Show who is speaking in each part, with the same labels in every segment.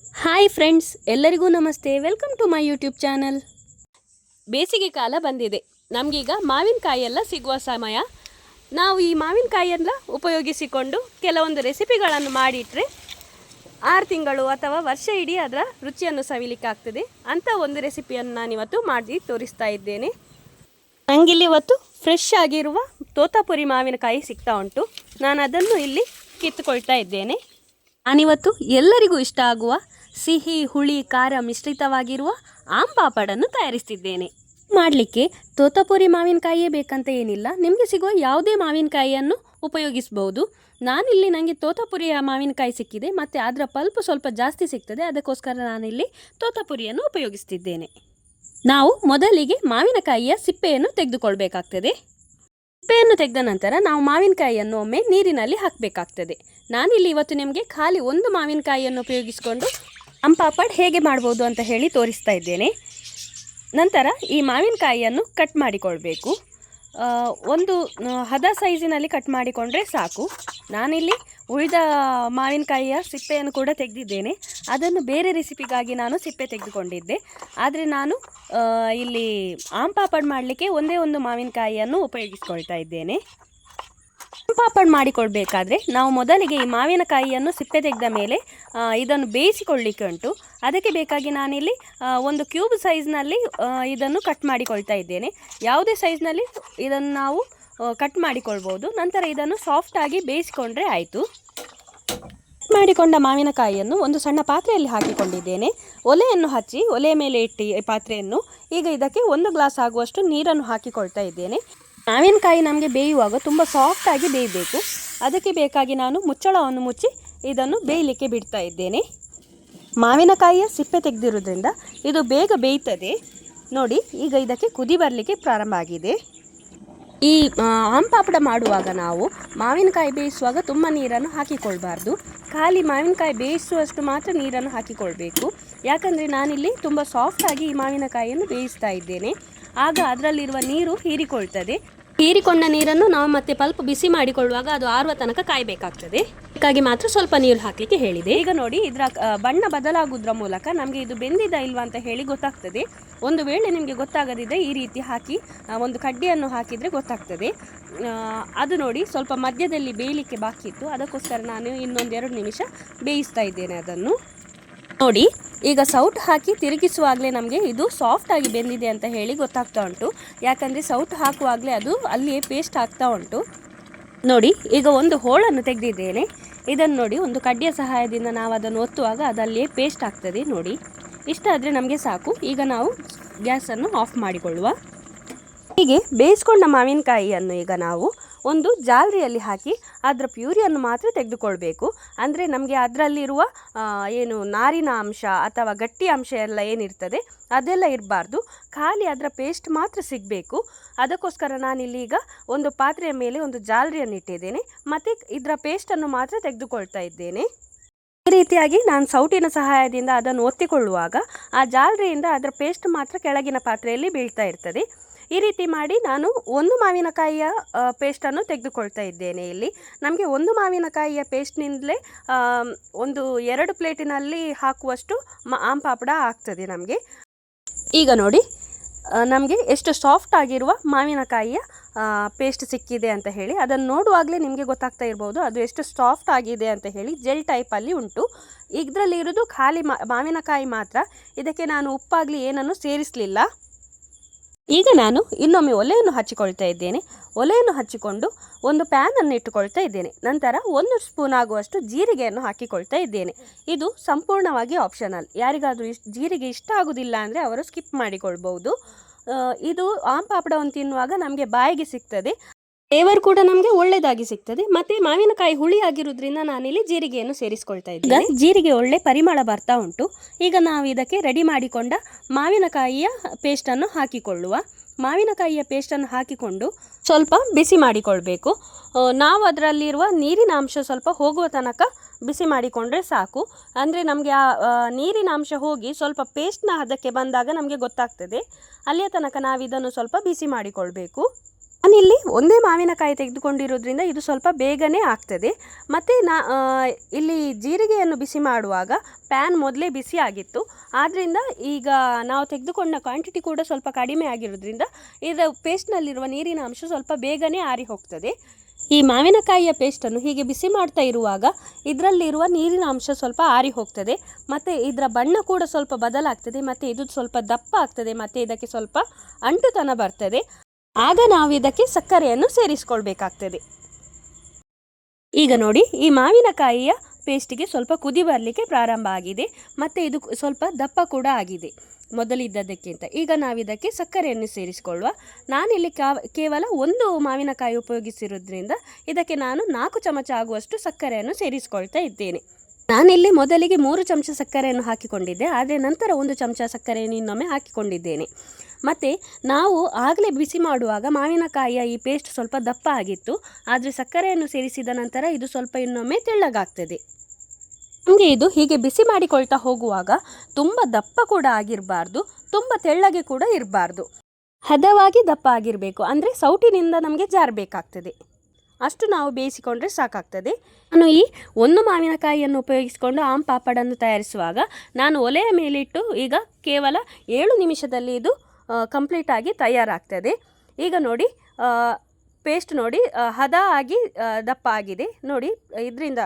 Speaker 1: Hi friends, ಎಲ್ಲರಿಗೂ ನಮಸ್ತೆ. Welcome to my YouTube channel ಬೇಸಿಗೆ ಕಾಲ ಬಂದಿದೆ. ನಮಗೀಗ ಮಾವಿನಕಾಯಿ ಎಲ್ಲ ಸಿಗುವ ಸಮಯ. ನಾವು ಈ ಮಾವಿನಕಾಯಿಯೆಲ್ಲ ಉಪಯೋಗಿಸಿಕೊಂಡು ಕೆಲವೊಂದು ರೆಸಿಪಿಗಳನ್ನು ಮಾಡಿಟ್ರೆ ಆರು ತಿಂಗಳು ಅಥವಾ ವರ್ಷ ಇಡೀ ಅದರ ರುಚಿಯನ್ನು ಸವಿಲಿಕ್ಕಾಗ್ತದೆ ಅಂಥ ಒಂದು ರೆಸಿಪಿಯನ್ನು ನಾನಿವತ್ತು ಮಾಡಿ ತೋರಿಸ್ತಾ ಇದ್ದೇನೆ. ನನಗಿಲ್ಲಿ ಇವತ್ತು ಫ್ರೆಶ್ ಆಗಿರುವ ತೋತಾಪುರಿ ಮಾವಿನಕಾಯಿ ಸಿಗ್ತಾ ಉಂಟು. ನಾನು ಅದನ್ನು ಇಲ್ಲಿ ಕಿತ್ತುಕೊಳ್ತಾ ಇದ್ದೇನೆ. ನಾನಿವತ್ತು ಎಲ್ಲರಿಗೂ ಇಷ್ಟ ಆಗುವ ಸಿಹಿ, ಹುಳಿ, ಖಾರ ಮಿಶ್ರಿತವಾಗಿರುವ ಆಮ್ ಪಾಪಡನ್ನು ತಯಾರಿಸ್ತಿದ್ದೇನೆ. ಮಾಡಲಿಕ್ಕೆ ತೋತಪುರಿ ಮಾವಿನಕಾಯಿಯೇ ಬೇಕಂತ ಏನಿಲ್ಲ. ನಿಮಗೆ ಸಿಗುವ ಯಾವುದೇ ಮಾವಿನಕಾಯಿಯನ್ನು ಉಪಯೋಗಿಸ್ಬೋದು. ನಾನಿಲ್ಲಿ ನನಗೆ ತೋತಪುರಿಯ ಮಾವಿನಕಾಯಿ ಸಿಕ್ಕಿದೆ. ಮತ್ತು ಅದರ ಪಲ್ಪ್ ಸ್ವಲ್ಪ ಜಾಸ್ತಿ ಸಿಗ್ತದೆ. ಅದಕ್ಕೋಸ್ಕರ ನಾನಿಲ್ಲಿ ತೋತಪುರಿಯನ್ನು ಉಪಯೋಗಿಸ್ತಿದ್ದೇನೆ. ನಾವು ಮೊದಲಿಗೆ ಮಾವಿನಕಾಯಿಯ ಸಿಪ್ಪೆಯನ್ನು ತೆಗೆದುಕೊಳ್ಬೇಕಾಗ್ತದೆ. ಸಿಪ್ಪೆಯನ್ನು ತೆಗೆದ ನಂತರ ನಾವು ಮಾವಿನಕಾಯಿಯನ್ನು ಒಮ್ಮೆ ನೀರಿನಲ್ಲಿ ಹಾಕಬೇಕಾಗ್ತದೆ. ನಾನಿಲ್ಲಿ ಇವತ್ತು ನಿಮಗೆ ಖಾಲಿ ಒಂದು ಮಾವಿನಕಾಯಿಯನ್ನು ಉಪಯೋಗಿಸಿಕೊಂಡು ಅಂಪಾಪಡ್ ಹೇಗೆ ಮಾಡ್ಬೋದು ಅಂತ ಹೇಳಿ ತೋರಿಸ್ತಾ ಇದ್ದೇನೆ. ನಂತರ ಈ ಮಾವಿನಕಾಯಿಯನ್ನು ಕಟ್ ಮಾಡಿಕೊಳ್ಬೇಕು. ಒಂದು ಹದ ಸೈಜಿನಲ್ಲಿ ಕಟ್ ಮಾಡಿಕೊಂಡ್ರೆ ಸಾಕು. ನಾನಿಲ್ಲಿ ಉಳಿದ ಮಾವಿನಕಾಯಿಯ ಸಿಪ್ಪೆಯನ್ನು ಕೂಡ ತೆಗೆದಿದ್ದೇನೆ. ಅದನ್ನು ಬೇರೆ ರೆಸಿಪಿಗಾಗಿ ನಾನು ಸಿಪ್ಪೆ ತೆಗೆದುಕೊಂಡಿದ್ದೆ. ಆದರೆ ನಾನು ಇಲ್ಲಿ ಆಮ್ ಪಾಪಡ್ ಮಾಡಲಿಕ್ಕೆ ಒಂದೇ ಒಂದು ಮಾವಿನಕಾಯಿಯನ್ನು ಉಪಯೋಗಿಸ್ಕೊಳ್ತಾ ಇದ್ದೇನೆ. ಪಾಪಡ್ ಮಾಡಿಕೊಳ್ಬೇಕಾದ್ರೆ ನಾವು ಮೊದಲಿಗೆ ಈ ಮಾವಿನಕಾಯಿಯನ್ನು ಸಿಪ್ಪೆ ತೆಗೆದ ಮೇಲೆ ಇದನ್ನು ಬೇಯಿಸಿಕೊಳ್ಳಿಕ್ಕೆ ಉಂಟು. ಅದಕ್ಕೆ ಬೇಕಾಗಿ ನಾನಿಲ್ಲಿ ಒಂದು ಕ್ಯೂಬ್ ಸೈಜ್ನಲ್ಲಿ ಇದನ್ನು ಕಟ್ ಮಾಡಿಕೊಳ್ತಾ ಇದ್ದೇನೆ. ಯಾವುದೇ ಸೈಜ್ನಲ್ಲಿ ಇದನ್ನು ನಾವು ಕಟ್ ಮಾಡಿಕೊಳ್ಬೋದು. ನಂತರ ಇದನ್ನು ಸಾಫ್ಟಾಗಿ ಬೇಯಿಸಿಕೊಂಡ್ರೆ ಆಯಿತು. ಮಾಡಿಕೊಂಡ ಮಾವಿನಕಾಯಿಯನ್ನು ಒಂದು ಸಣ್ಣ ಪಾತ್ರೆಯಲ್ಲಿ ಹಾಕಿಕೊಂಡಿದ್ದೇನೆ. ಒಲೆಯನ್ನು ಹಚ್ಚಿ ಒಲೆಯ ಮೇಲೆ ಇಟ್ಟು ಪಾತ್ರೆಯನ್ನು ಈಗ ಇದಕ್ಕೆ ಒಂದು ಗ್ಲಾಸ್ ಆಗುವಷ್ಟು ನೀರನ್ನು ಹಾಕಿಕೊಳ್ತಾ ಇದ್ದೇನೆ. ಮಾವಿನಕಾಯಿ ನಮಗೆ ಬೇಯುವಾಗ ತುಂಬ ಸಾಫ್ಟಾಗಿ ಬೇಯಬೇಕು. ಅದಕ್ಕೆ ಬೇಕಾಗಿ ನಾನು ಮುಚ್ಚಳವನ್ನು ಮುಚ್ಚಿ ಇದನ್ನು ಬೇಯಲಿಕ್ಕೆ ಬಿಡ್ತಾ ಇದ್ದೇನೆ. ಮಾವಿನಕಾಯಿಯ ಸಿಪ್ಪೆ ತೆಗೆದಿರೋದ್ರಿಂದ ಇದು ಬೇಗ ಬೇಯ್ತದೆ. ನೋಡಿ, ಈಗ ಇದಕ್ಕೆ ಕುದಿ ಬರಲಿಕ್ಕೆ ಪ್ರಾರಂಭ ಆಗಿದೆ. ಈ, ಆಂ ಆಮ್ ಪಾಪಡ ಮಾಡುವಾಗ ನಾವು ಮಾವಿನಕಾಯಿ ಬೇಯಿಸುವಾಗ ತುಂಬ ನೀರನ್ನು ಹಾಕಿಕೊಳ್ಬಾರ್ದು. ಖಾಲಿ ಮಾವಿನಕಾಯಿ ಬೇಯಿಸುವಷ್ಟು ಮಾತ್ರ ನೀರನ್ನು ಹಾಕಿಕೊಳ್ಬೇಕು. ಯಾಕಂದರೆ ನಾನಿಲ್ಲಿ ತುಂಬ ಸಾಫ್ಟಾಗಿ ಈ ಮಾವಿನಕಾಯಿಯನ್ನು ಬೇಯಿಸ್ತಾ ಇದ್ದೇನೆ. ಆಗ ಅದರಲ್ಲಿರುವ ನೀರು ಹೀರಿಕೊಳ್ತದೆ. ಹೀರಿಕೊಂಡ ನೀರನ್ನು ನಾವು ಮತ್ತೆ ಪಲ್ಪ್ ಬಿಸಿ ಮಾಡಿಕೊಳ್ಳುವಾಗ ಅದು ಆರುವ ತನಕ ಕಾಯಬೇಕಾಗ್ತದೆ. ಅದಕ್ಕಾಗಿ ಮಾತ್ರ ಸ್ವಲ್ಪ ನೀರು ಹಾಕಲಿಕ್ಕೆ ಹೇಳಿದೆ. ಈಗ ನೋಡಿ, ಇದರ ಬಣ್ಣ ಬದಲಾಗುವುದರ ಮೂಲಕ ನಮಗೆ ಇದು ಬೆಂದಿದ ಇಲ್ವಾ ಅಂತ ಹೇಳಿ ಗೊತ್ತಾಗ್ತದೆ. ಒಂದು ವೇಳೆ ನಿಮಗೆ ಗೊತ್ತಾಗದಿದ್ದರೆ ಈ ರೀತಿ ಹಾಕಿ ಒಂದು ಕಡ್ಡಿಯನ್ನು ಹಾಕಿದರೆ ಗೊತ್ತಾಗ್ತದೆ. ಅದು ನೋಡಿ, ಸ್ವಲ್ಪ ಮಧ್ಯದಲ್ಲಿ ಬೇಯಲಿಕ್ಕೆ ಬಾಕಿ ಇತ್ತು ಅದಕ್ಕೋಸ್ಕರ ನಾನು ಇನ್ನೊಂದೆರಡು ನಿಮಿಷ ಬೇಯಿಸ್ತಾ ಇದ್ದೇನೆ ಅದನ್ನು. ನೋಡಿ, ಈಗ ಸೌಟ್ ಹಾಕಿ ತಿರುಗಿಸುವಾಗಲೇ ನಮಗೆ ಇದು ಸಾಫ್ಟಾಗಿ ಬೆಂದಿದೆ ಅಂತ ಹೇಳಿ ಗೊತ್ತಾಗ್ತಾ ಉಂಟು. ಯಾಕಂದರೆ ಸೌಟ್ ಹಾಕುವಾಗಲೇ ಅದು ಅಲ್ಲಿಯೇ ಪೇಸ್ಟ್ ಆಗ್ತಾ ಉಂಟು. ನೋಡಿ, ಈಗ ಒಂದು ಹೋಳನ್ನು ತೆಗೆದಿದ್ದೇನೆ. ಇದನ್ನು ನೋಡಿ, ಒಂದು ಕಡ್ಡಿಯ ಸಹಾಯದಿಂದ ನಾವು ಅದನ್ನು ಒತ್ತುವಾಗ ಅದಲ್ಲಿಯೇ ಪೇಸ್ಟ್ ಆಗ್ತದೆ ನೋಡಿ. ಇಷ್ಟಾದರೆ ನಮಗೆ ಸಾಕು. ಈಗ ನಾವು ಗ್ಯಾಸನ್ನು ಆಫ್ ಮಾಡಿಕೊಳ್ಳುವ. ಹೀಗೆ ಬೇಯಿಸ್ಕೊಂಡ ಮಾವಿನಕಾಯಿಯನ್ನು ಈಗ ನಾವು ಒಂದು ಜಾಲರಿಯಲ್ಲಿ ಹಾಕಿ ಅದರ ಪ್ಯೂರಿಯನ್ನು ಮಾತ್ರ ತೆಗೆದುಕೊಳ್ಬೇಕು. ಅಂದರೆ ನಮಗೆ ಅದರಲ್ಲಿರುವ ಏನು ನಾರಿನ ಅಂಶ ಅಥವಾ ಗಟ್ಟಿ ಅಂಶ ಎಲ್ಲ ಏನಿರ್ತದೆ ಅದೆಲ್ಲ ಇರಬಾರ್ದು. ಖಾಲಿ ಅದರ ಪೇಸ್ಟ್ ಮಾತ್ರ ಸಿಗಬೇಕು. ಅದಕ್ಕೋಸ್ಕರ ನಾನಿಲ್ಲಿ ಈಗ ಒಂದು ಪಾತ್ರೆಯ ಮೇಲೆ ಒಂದು ಜಾಲರಿಯನ್ನು ಇಟ್ಟಿದ್ದೇನೆ. ಮತ್ತು ಇದರ ಪೇಸ್ಟನ್ನು ಮಾತ್ರ ತೆಗೆದುಕೊಳ್ತಾ ಇದ್ದೇನೆ. ಈ ರೀತಿಯಾಗಿ ನಾನು ಸೌಟಿನ ಸಹಾಯದಿಂದ ಅದನ್ನು ಒತ್ತಿಕೊಳ್ಳುವಾಗ ಆ ಜಾಲರಿಯಿಂದ ಅದರ ಪೇಸ್ಟ್ ಮಾತ್ರ ಕೆಳಗಿನ ಪಾತ್ರೆಯಲ್ಲಿ ಬೀಳ್ತಾ ಇರ್ತದೆ. ಈ ರೀತಿ ಮಾಡಿ ನಾನು ಒಂದು ಮಾವಿನಕಾಯಿಯ ಪೇಸ್ಟನ್ನು ತೆಗೆದುಕೊಳ್ತಾ ಇದ್ದೇನೆ ಇಲ್ಲಿ. ನಮಗೆ ಒಂದು ಮಾವಿನಕಾಯಿಯ ಪೇಸ್ಟ್ನಿಂದಲೇ ಒಂದು ಎರಡು ಪ್ಲೇಟಿನಲ್ಲಿ ಹಾಕುವಷ್ಟು ಆಮ್ ಪಾಪಡ ಆಗ್ತದೆ ನಮಗೆ. ಈಗ ನೋಡಿ ನಮಗೆ ಎಷ್ಟು ಸಾಫ್ಟ್ ಆಗಿರುವ ಮಾವಿನಕಾಯಿಯ ಪೇಸ್ಟ್ ಸಿಕ್ಕಿದೆ ಅಂತ ಹೇಳಿ. ಅದನ್ನು ನೋಡುವಾಗಲೇ ನಿಮಗೆ ಗೊತ್ತಾಗ್ತಾ ಇರ್ಬೋದು, ಅದು ಎಷ್ಟು ಸಾಫ್ಟ್ ಆಗಿದೆ ಅಂತ ಹೇಳಿ ಜೆಲ್ ಟೈಪಲ್ಲಿ ಉಂಟು. ಇದರಲ್ಲಿ ಇರೋದು ಖಾಲಿ ಮಾವಿನಕಾಯಿ ಮಾತ್ರ. ಇದಕ್ಕೆ ನಾನು ಉಪ್ಪಾಗಲಿ ಏನನ್ನು ಸೇರಿಸಲಿಲ್ಲ. ಈಗ ನಾನು ಇನ್ನೊಮ್ಮೆ ಒಲೆಯನ್ನು ಹಚ್ಚಿಕೊಳ್ತಾ ಇದ್ದೇನೆ. ಒಲೆಯನ್ನು ಹಚ್ಚಿಕೊಂಡು ಒಂದು ಪ್ಯಾನನ್ನು ಇಟ್ಟುಕೊಳ್ತಾ ಇದ್ದೇನೆ. ನಂತರ ಒಂದು ಸ್ಪೂನ್ ಆಗುವಷ್ಟು ಜೀರಿಗೆಯನ್ನು ಹಾಕಿಕೊಳ್ತಾ ಇದ್ದೇನೆ. ಇದು ಸಂಪೂರ್ಣವಾಗಿ ಆಪ್ಷನಲ್ ಯಾರಿಗಾದರೂ ಇಷ್ಟ ಜೀರಿಗೆ ಇಷ್ಟ ಆಗೋದಿಲ್ಲ ಅಂದರೆ ಅವರು ಸ್ಕಿಪ್ ಮಾಡಿಕೊಳ್ಬೋದು ಇದು ಆಮ್ ಪಾಪಡವನ್ನು ತಿನ್ನುವಾಗ ನಮಗೆ ಬಾಯಿಗೆ ಸಿಗ್ತದೆ. ಫ್ಲೇವರ್ ಕೂಡ ನಮಗೆ ಒಳ್ಳೇದಾಗಿ ಸಿಗ್ತದೆ. ಮತ್ತೆ ಮಾವಿನಕಾಯಿ ಹುಳಿ ಆಗಿರೋದ್ರಿಂದ ನಾನಿಲ್ಲಿ ಜೀರಿಗೆಯನ್ನು ಸೇರಿಸ್ಕೊಳ್ತಾ ಇದ್ದೇನೆ. ಜೀರಿಗೆ ಒಳ್ಳೆ ಪರಿಮಳ ಬರ್ತಾ ಉಂಟು. ಈಗ ನಾವು ಇದಕ್ಕೆ ರೆಡಿ ಮಾಡಿಕೊಂಡ ಮಾವಿನಕಾಯಿಯ ಪೇಸ್ಟನ್ನು ಹಾಕಿಕೊಳ್ಳುವ. ಮಾವಿನಕಾಯಿಯ ಪೇಸ್ಟನ್ನು ಹಾಕಿಕೊಂಡು ಸ್ವಲ್ಪ ಬಿಸಿ ಮಾಡಿಕೊಳ್ಬೇಕು. ನಾವು ಅದರಲ್ಲಿರುವ ನೀರಿನ ಅಂಶ ಸ್ವಲ್ಪ ಹೋಗುವ ತನಕ ಬಿಸಿ ಮಾಡಿಕೊಂಡ್ರೆ ಸಾಕು. ಅಂದರೆ ನಮಗೆ ಆ ನೀರಿನ ಅಂಶ ಹೋಗಿ ಸ್ವಲ್ಪ ಪೇಸ್ಟ್ನ ಅದಕ್ಕೆ ಬಂದಾಗ ನಮಗೆ ಗೊತ್ತಾಗ್ತದೆ. ಅಲ್ಲಿಯ ತನಕ ನಾವು ಇದನ್ನು ಸ್ವಲ್ಪ ಬಿಸಿ ಮಾಡಿಕೊಳ್ಬೇಕು. ನಾನಿಲ್ಲಿ ಒಂದೇ ಮಾವಿನಕಾಯಿ ತೆಗೆದುಕೊಂಡಿರೋದ್ರಿಂದ ಇದು ಸ್ವಲ್ಪ ಬೇಗನೆ ಆಗ್ತದೆ. ಮತ್ತು ನಾ ಇಲ್ಲಿ ಜೀರಿಗೆಯನ್ನು ಬಿಸಿ ಮಾಡುವಾಗ ಪ್ಯಾನ್ ಮೊದಲೇ ಬಿಸಿ ಆಗಿತ್ತು. ಆದ್ದರಿಂದ ಈಗ ನಾವು ತೆಗೆದುಕೊಂಡ ಕ್ವಾಂಟಿಟಿ ಕೂಡ ಸ್ವಲ್ಪ ಕಡಿಮೆ ಆಗಿರೋದ್ರಿಂದ ಇದರ ಪೇಸ್ಟ್ನಲ್ಲಿರುವ ನೀರಿನ ಅಂಶ ಸ್ವಲ್ಪ ಬೇಗನೆ ಆರಿ ಹೋಗ್ತದೆ. ಈ ಮಾವಿನಕಾಯಿಯ ಪೇಸ್ಟನ್ನು ಹೀಗೆ ಬಿಸಿ ಮಾಡ್ತಾ ಇರುವಾಗ ಇದರಲ್ಲಿರುವ ನೀರಿನ ಅಂಶ ಸ್ವಲ್ಪ ಆರಿ ಹೋಗ್ತದೆ. ಮತ್ತು ಇದರ ಬಣ್ಣ ಕೂಡ ಸ್ವಲ್ಪ ಬದಲಾಗ್ತದೆ. ಮತ್ತು ಇದು ಸ್ವಲ್ಪ ದಪ್ಪ ಆಗ್ತದೆ. ಮತ್ತು ಇದಕ್ಕೆ ಸ್ವಲ್ಪ ಅಂಟುತನ ಬರ್ತದೆ. ಆಗ ನಾವು ಇದಕ್ಕೆ ಸಕ್ಕರೆಯನ್ನು ಸೇರಿಸ್ಕೊಳ್ಬೇಕಾಗ್ತದೆ. ಈಗ ನೋಡಿ, ಈ ಮಾವಿನಕಾಯಿಯ ಪೇಸ್ಟಿಗೆ ಸ್ವಲ್ಪ ಕುದಿ ಬರಲಿಕ್ಕೆ ಪ್ರಾರಂಭ ಆಗಿದೆ. ಮತ್ತು ಇದು ಸ್ವಲ್ಪ ದಪ್ಪ ಕೂಡ ಆಗಿದೆ. ಮೊದಲಿದ್ದದಕ್ಕಿಂತ ಈಗ ನಾವಿದಕ್ಕೆ ಸಕ್ಕರೆಯನ್ನು ಸೇರಿಸಿಕೊಳ್ಳುವ. ನಾನಿಲ್ಲಿ ಕೇವಲ ಒಂದು ಮಾವಿನಕಾಯಿ ಉಪಯೋಗಿಸಿರೋದ್ರಿಂದ ಇದಕ್ಕೆ ನಾನು ನಾಲ್ಕು ಚಮಚ ಆಗುವಷ್ಟು ಸಕ್ಕರೆಯನ್ನು ಸೇರಿಸಿಕೊಳ್ತಾ ಇದ್ದೇನೆ. ನಾನಿಲ್ಲಿ ಮೊದಲಿಗೆ ಮೂರು ಚಮಚ ಸಕ್ಕರೆಯನ್ನು ಹಾಕಿಕೊಂಡಿದ್ದೆ, ಆದರೆ ನಂತರ ಒಂದು ಚಮಚ ಸಕ್ಕರೆಯನ್ನು ಇನ್ನೊಮ್ಮೆ ಹಾಕಿಕೊಂಡಿದ್ದೇನೆ. ಮತ್ತು ನಾವು ಆಗಲೇ ಬಿಸಿ ಮಾಡುವಾಗ ಮಾವಿನಕಾಯಿಯ ಈ ಪೇಸ್ಟ್ ಸ್ವಲ್ಪ ದಪ್ಪ ಆಗಿತ್ತು, ಆದರೆ ಸಕ್ಕರೆಯನ್ನು ಸೇರಿಸಿದ ನಂತರ ಇದು ಸ್ವಲ್ಪ ಇನ್ನೊಮ್ಮೆ ತೆಳ್ಳಗಾಗ್ತದೆ. ನಮಗೆ ಇದು ಹೀಗೆ ಬಿಸಿ ಮಾಡಿಕೊಳ್ತಾ ಹೋಗುವಾಗ ತುಂಬ ದಪ್ಪ ಕೂಡ ಆಗಿರಬಾರ್ದು, ತುಂಬ ತೆಳ್ಳಗೆ ಕೂಡ ಇರಬಾರ್ದು. ಹದವಾಗಿ ದಪ್ಪ ಆಗಿರಬೇಕು, ಅಂದರೆ ಸೌಟಿನಿಂದ ನಮಗೆ ಜಾರಬೇಕಾಗ್ತದೆ. ಅಷ್ಟು ನಾವು ಬೇಯಿಸಿಕೊಂಡ್ರೆ ಸಾಕಾಗ್ತದೆ. ನಾನು ಈ ಒಂದು ಮಾವಿನಕಾಯಿಯನ್ನು ಉಪಯೋಗಿಸಿಕೊಂಡು ಆಮ್ ಪಾಪಡನ್ನು ತಯಾರಿಸುವಾಗ ನಾನು ಒಲೆಯ ಮೇಲಿಟ್ಟು ಈಗ ಕೇವಲ ಏಳು ನಿಮಿಷದಲ್ಲಿ ಇದು ಕಂಪ್ಲೀಟಾಗಿ ತಯಾರಾಗ್ತದೆ. ಈಗ ನೋಡಿ ಪೇಸ್ಟ್ ನೋಡಿ ಹದ ಆಗಿ ದಪ್ಪ ಆಗಿದೆ. ನೋಡಿ, ಇದರಿಂದ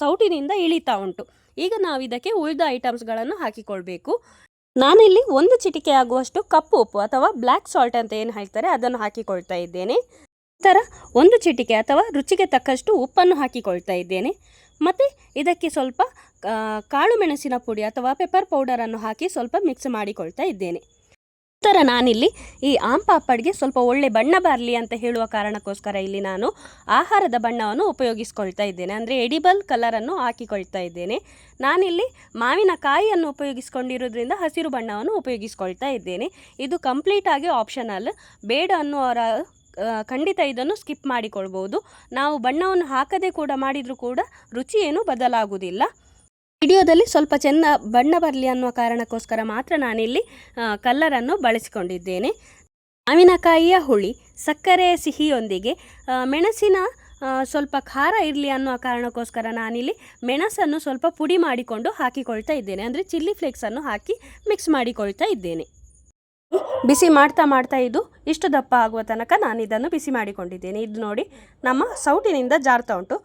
Speaker 1: ಸೌಟಿನಿಂದ ಇಳಿತಾ ಉಂಟು. ಈಗ ನಾವು ಇದಕ್ಕೆ ಉಳಿದ ಐಟಮ್ಸ್ಗಳನ್ನು ಹಾಕಿಕೊಳ್ಬೇಕು. ನಾನಿಲ್ಲಿ ಒಂದು ಚಿಟಿಕೆ ಆಗುವಷ್ಟು ಕಪ್ಪು ಉಪ್ಪು ಅಥವಾ ಬ್ಲ್ಯಾಕ್ ಸಾಲ್ಟ್ ಅಂತ ಏನು ಹೇಳ್ತಾರೆ ಅದನ್ನು ಹಾಕಿಕೊಳ್ತಾ ಇದ್ದೇನೆ. ನಂತರ ಒಂದು ಚಿಟಿಕೆ ಅಥವಾ ರುಚಿಗೆ ತಕ್ಕಷ್ಟು ಉಪ್ಪನ್ನು ಹಾಕಿಕೊಳ್ತಾ ಇದ್ದೇನೆ. ಮತ್ತು ಇದಕ್ಕೆ ಸ್ವಲ್ಪ ಕಾಳು ಮೆಣಸಿನ ಪುಡಿ ಅಥವಾ ಪೆಪ್ಪರ್ ಪೌಡರನ್ನು ಹಾಕಿ ಸ್ವಲ್ಪ ಮಿಕ್ಸ್ ಮಾಡಿಕೊಳ್ತಾ ಇದ್ದೇನೆ. ನಂತರ ನಾನಿಲ್ಲಿ ಈ ಆಮ್ ಪಾಪಡ್ಗೆ ಸ್ವಲ್ಪ ಒಳ್ಳೆ ಬಣ್ಣ ಬರಲಿ ಅಂತ ಹೇಳುವ ಕಾರಣಕ್ಕೋಸ್ಕರ ಇಲ್ಲಿ ನಾನು ಆಹಾರದ ಬಣ್ಣವನ್ನು ಉಪಯೋಗಿಸ್ಕೊಳ್ತಾ ಇದ್ದೇನೆ. ಅಂದರೆ ಎಡಿಬಲ್ ಕಲರನ್ನು ಹಾಕಿಕೊಳ್ತಾ ಇದ್ದೇನೆ. ನಾನಿಲ್ಲಿ ಮಾವಿನ ಕಾಯಿಯನ್ನು ಉಪಯೋಗಿಸ್ಕೊಂಡಿರೋದ್ರಿಂದ ಹಸಿರು ಬಣ್ಣವನ್ನು ಉಪಯೋಗಿಸ್ಕೊಳ್ತಾ ಇದ್ದೇನೆ. ಇದು ಕಂಪ್ಲೀಟಾಗಿ ಆಪ್ಷನಲ್ ಬೇಡ ಅನ್ನುವರ ಆ, ಖಂಡಿತ ಇದನ್ನು ಸ್ಕಿಪ್ ಮಾಡಿಕೊಳ್ಬೋದು ನಾವು ಬಣ್ಣವನ್ನು ಹಾಕದೆ ಕೂಡ ಮಾಡಿದರೂ ಕೂಡ ರುಚಿ ಏನು ಬದಲಾಗುವುದಿಲ್ಲ. ವಿಡಿಯೋದಲ್ಲಿ ಸ್ವಲ್ಪ ಚೆನ್ನ ಬಣ್ಣ ಬರಲಿ ಅನ್ನುವ ಕಾರಣಕ್ಕೋಸ್ಕರ ಮಾತ್ರ ನಾನಿಲ್ಲಿ ಕಲ್ಲರನ್ನು ಬಳಸಿಕೊಂಡಿದ್ದೇನೆ. ಮಾವಿನಕಾಯಿಯ ಹುಳಿ ಸಕ್ಕರೆಯ ಸಿಹಿಯೊಂದಿಗೆ ಮೆಣಸಿನ ಸ್ವಲ್ಪ ಖಾರ ಇರಲಿ ಅನ್ನುವ ಕಾರಣಕ್ಕೋಸ್ಕರ ನಾನಿಲ್ಲಿ ಮೆಣಸನ್ನು ಸ್ವಲ್ಪ ಪುಡಿ ಮಾಡಿಕೊಂಡು ಹಾಕಿಕೊಳ್ತಾ ಇದ್ದೇನೆ. ಅಂದರೆ ಚಿಲ್ಲಿ ಫ್ಲೇಕ್ಸನ್ನು ಹಾಕಿ ಮಿಕ್ಸ್ ಮಾಡಿಕೊಳ್ತಾ ಇದ್ದೇನೆ. ಬಿಸಿ ಮಾಡ್ತಾ ಮಾಡ್ತಾ ಇದು ಇಷ್ಟು ದಪ್ಪ ಆಗುವ ತನಕ ನಾನು ಇದನ್ನು ಬಿಸಿ ಮಾಡಿಕೊಂಡಿದ್ದೇನೆ. ಇದು ನೋಡಿ, ನಮ್ಮ ಸೌಟಿನಿಂದ ಜಾರ್ತಾ ಉಂಟು.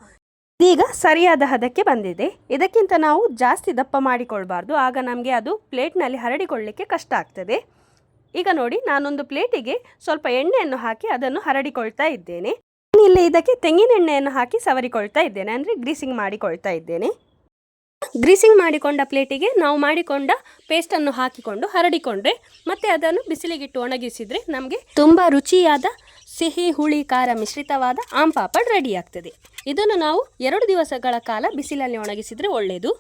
Speaker 1: ಈಗ ಸರಿಯಾದ ಹದಕ್ಕೆ ಬಂದಿದೆ. ಇದಕ್ಕಿಂತ ನಾವು ಜಾಸ್ತಿ ದಪ್ಪ ಮಾಡಿಕೊಳ್ಬಾರ್ದು. ಆಗ ನಮಗೆ ಅದು ಪ್ಲೇಟ್ನಲ್ಲಿ ಹರಡಿಕೊಳ್ಳಿಕ್ಕೆ ಕಷ್ಟ ಆಗ್ತದೆ. ಈಗ ನೋಡಿ, ನಾನೊಂದು ಪ್ಲೇಟಿಗೆ ಸ್ವಲ್ಪ ಎಣ್ಣೆಯನ್ನು ಹಾಕಿ ಅದನ್ನು ಹರಡಿಕೊಳ್ತಾ ಇದ್ದೇನೆ. ಇಲ್ಲಿ ಇದಕ್ಕೆ ತೆಂಗಿನೆಣ್ಣೆಯನ್ನು ಹಾಕಿ ಸವರಿಕೊಳ್ತಾ ಇದ್ದೇನೆ. ಅಂದರೆ ಗ್ರೀಸಿಂಗ್ ಮಾಡಿಕೊಳ್ತಾ ಇದ್ದೇನೆ. ಗ್ರೀಸಿಂಗ್ ಮಾಡಿಕೊಂಡ ಪ್ಲೇಟಿಗೆ ನಾವು ಮಾಡಿಕೊಂಡ ಪೇಸ್ಟನ್ನು ಹಾಕಿಕೊಂಡು ಹರಡಿಕೊಂಡ್ರೆ ಮತ್ತೆ ಅದನ್ನು ಬಿಸಿಲಿಗಿಟ್ಟು ಒಣಗಿಸಿದರೆ ನಮಗೆ ತುಂಬ ರುಚಿಯಾದ ಸಿಹಿ, ಹುಳಿ, ಖಾರ ಮಿಶ್ರಿತವಾದ ಆಮ್ ಪಾಪಡ್ ರೆಡಿ ಆಗ್ತದೆ. ಇದನ್ನು ನಾವು ಎರಡು ದಿವಸಗಳ ಕಾಲ ಬಿಸಿಲಲ್ಲಿ ಒಣಗಿಸಿದರೆ ಒಳ್ಳೆಯದು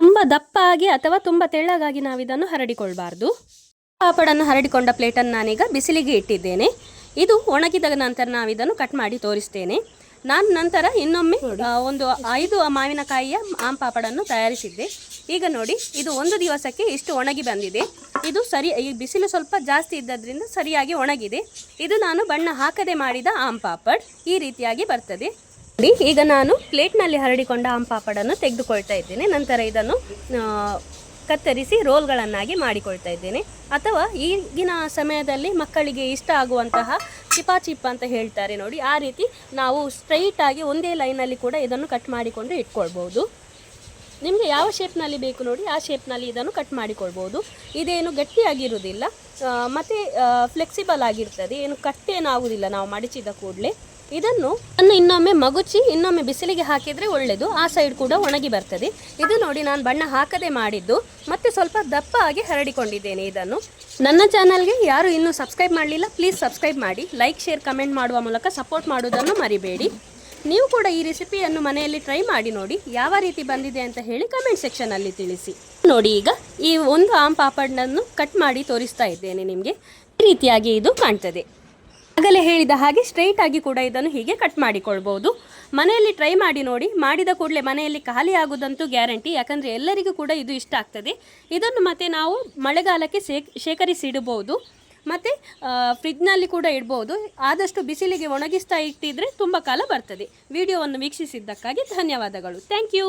Speaker 1: ತುಂಬ ದಪ್ಪ ಆಗಿ ಅಥವಾ ತುಂಬ ತೆಳ್ಳಗಾಗಿ ನಾವು ಇದನ್ನು ಹರಡಿಕೊಳ್ಬಾರ್ದು. ಪಾಪಡನ್ನು ಹರಡಿಕೊಂಡ ಪ್ಲೇಟನ್ನು ನಾನೀಗ ಬಿಸಿಲಿಗೆ ಇಟ್ಟಿದ್ದೇನೆ. ಇದು ಒಣಗಿದ ನಂತರ ನಾವು ಇದನ್ನು ಕಟ್ ಮಾಡಿ ತೋರಿಸ್ತೇನೆ. ನಾನು ನಂತರ ಇನ್ನೊಮ್ಮೆ ಒಂದು ಐದು ಮಾವಿನಕಾಯಿಯ ಆಮ್ ಪಾಪಡನ್ನು ತಯಾರಿಸಿದ್ದೆ. ಈಗ ನೋಡಿ ಇದು ಒಂದು ದಿವಸಕ್ಕೆ ಇಷ್ಟು ಒಣಗಿ ಬಂದಿದೆ. ಇದು ಸರಿ ಈ ಬಿಸಿಲು ಸ್ವಲ್ಪ ಜಾಸ್ತಿ ಇದ್ದದ್ರಿಂದ ಸರಿಯಾಗಿ ಒಣಗಿದೆ. ಇದು ನಾನು ಬಣ್ಣ ಹಾಕದೆ ಮಾಡಿದ ಆಮ್ ಪಾಪಡ್ ಈ ರೀತಿಯಾಗಿ ಬರ್ತದೆ. ನೋಡಿ ಈಗ ನಾನು ಪ್ಲೇಟ್ನಲ್ಲಿ ಹರಡಿಕೊಂಡ ಆಮ್ ಪಾಪಡನ್ನು ತೆಗೆದುಕೊಳ್ತಾ ಇದ್ದೇನೆ. ನಂತರ ಇದನ್ನು ಕತ್ತರಿಸಿ ರೋಲ್ಗಳನ್ನಾಗಿ ಮಾಡಿಕೊಳ್ತಾ ಇದ್ದೇನೆ. ಅಥವಾ ಈಗಿನ ಸಮಯದಲ್ಲಿ ಮಕ್ಕಳಿಗೆ ಇಷ್ಟ ಆಗುವಂತಹ ಚಿಪಾ ಚಿಪ್ ಅಂತ ಹೇಳ್ತಾರೆ ನೋಡಿ, ಆ ರೀತಿ ನಾವು ಸ್ಟ್ರೈಟ್ ಆಗಿ ಒಂದೇ ಲೈನಲ್ಲಿ ಕೂಡ ಇದನ್ನು ಕಟ್ ಮಾಡಿಕೊಂಡು ಇಟ್ಕೊಳ್ಬೋದು. ನಿಮಗೆ ಯಾವ ಶೇಪ್ನಲ್ಲಿ ಬೇಕು ನೋಡಿ, ಆ ಶೇಪ್ನಲ್ಲಿ ಇದನ್ನು ಕಟ್ ಮಾಡಿಕೊಳ್ಬೋದು. ಇದೇನು ಗಟ್ಟಿಯಾಗಿರುವುದಿಲ್ಲ. ಮತ್ತು ಫ್ಲೆಕ್ಸಿಬಲ್ ಆಗಿರ್ತದೆ. ಏನು ಕಟ್ಟೇನಾಗುವುದಿಲ್ಲ. ನಾವು ಮಡಚಿದ ಕೂಡಲೇ. ಇದನ್ನು ಅನ್ನು ಇನ್ನೊಮ್ಮೆ ಮಗುಚಿ, ಇನ್ನೊಮ್ಮೆ ಬಿಸಿಲಿಗೆ ಹಾಕಿದರೆ ಒಳ್ಳೆಯದು ಆ ಸೈಡ್ ಕೂಡ ಒಣಗಿ ಬರ್ತದೆ. ಇದು ನೋಡಿ ನಾನು ಬಣ್ಣ ಹಾಕದೆ ಮಾಡಿದ್ದು. ಮತ್ತೆ ಸ್ವಲ್ಪ ದಪ್ಪ ಆಗಿ ಹರಡಿಕೊಂಡಿದ್ದೇನೆ ಇದನ್ನು. ನನ್ನ ಚಾನಲ್ಗೆ ಯಾರು ಇನ್ನೂ ಸಬ್ಸ್ಕ್ರೈಬ್ ಮಾಡಲಿಲ್ಲ ಪ್ಲೀಸ್ ಸಬ್ಸ್ಕ್ರೈಬ್ ಮಾಡಿ. ಲೈಕ್ ಶೇರ್ ಕಮೆಂಟ್ ಮಾಡುವ ಮೂಲಕ ಸಪೋರ್ಟ್ ಮಾಡೋದನ್ನು ಮರಿಬೇಡಿ. ನೀವು ಕೂಡ ಈ ರೆಸಿಪಿಯನ್ನು ಮನೆಯಲ್ಲಿ ಟ್ರೈ ಮಾಡಿ ನೋಡಿ. ಯಾವ ರೀತಿ ಬಂದಿದೆ ಅಂತ ಹೇಳಿ ಕಮೆಂಟ್ ಸೆಕ್ಷನಲ್ಲಿ ತಿಳಿಸಿ. ನೋಡಿ ಈಗ ಈ ಒಂದು ಆಮ್ ಪಾಪಡ್ನನ್ನು ಕಟ್ ಮಾಡಿ ತೋರಿಸ್ತಾ ಇದ್ದೇನೆ ನಿಮಗೆ. ಈ ರೀತಿಯಾಗಿ ಇದು ಕಾಣ್ತದೆ. ಆಗಲೇ ಹೇಳಿದ ಹಾಗೆ ಸ್ಟ್ರೈಟ್ ಆಗಿ ಕೂಡ ಇದನ್ನು ಹೀಗೆ ಕಟ್ ಮಾಡಿಕೊಳ್ಬೋದು. ಮನೆಯಲ್ಲಿ ಟ್ರೈ ಮಾಡಿ ನೋಡಿ, ಮಾಡಿದ ಕೂಡಲೇ ಮನೆಯಲ್ಲಿ ಖಾಲಿ ಆಗೋದಂತೂ ಗ್ಯಾರಂಟಿ ಯಾಕಂದರೆ ಎಲ್ಲರಿಗೂ ಕೂಡ ಇದು ಇಷ್ಟ ಆಗ್ತದೆ. ಇದನ್ನು ಮತ್ತೆ ನಾವು ಮಳೆಗಾಲಕ್ಕೆ ಶೇಖರಿಸಿಡಬಹುದು ಮತ್ತು ಫ್ರಿಜ್ನಲ್ಲಿ ಕೂಡ ಇಡ್ಬೋದು. ಆದಷ್ಟು ಬಿಸಿಲಿಗೆ ಒಣಗಿಸ್ತಾ ಇಟ್ಟಿದ್ರೆ ತುಂಬ ಕಾಲ ಬರ್ತದೆ. ವಿಡಿಯೋವನ್ನು ವೀಕ್ಷಿಸಿದ್ದಕ್ಕಾಗಿ ಧನ್ಯವಾದಗಳು. Thank you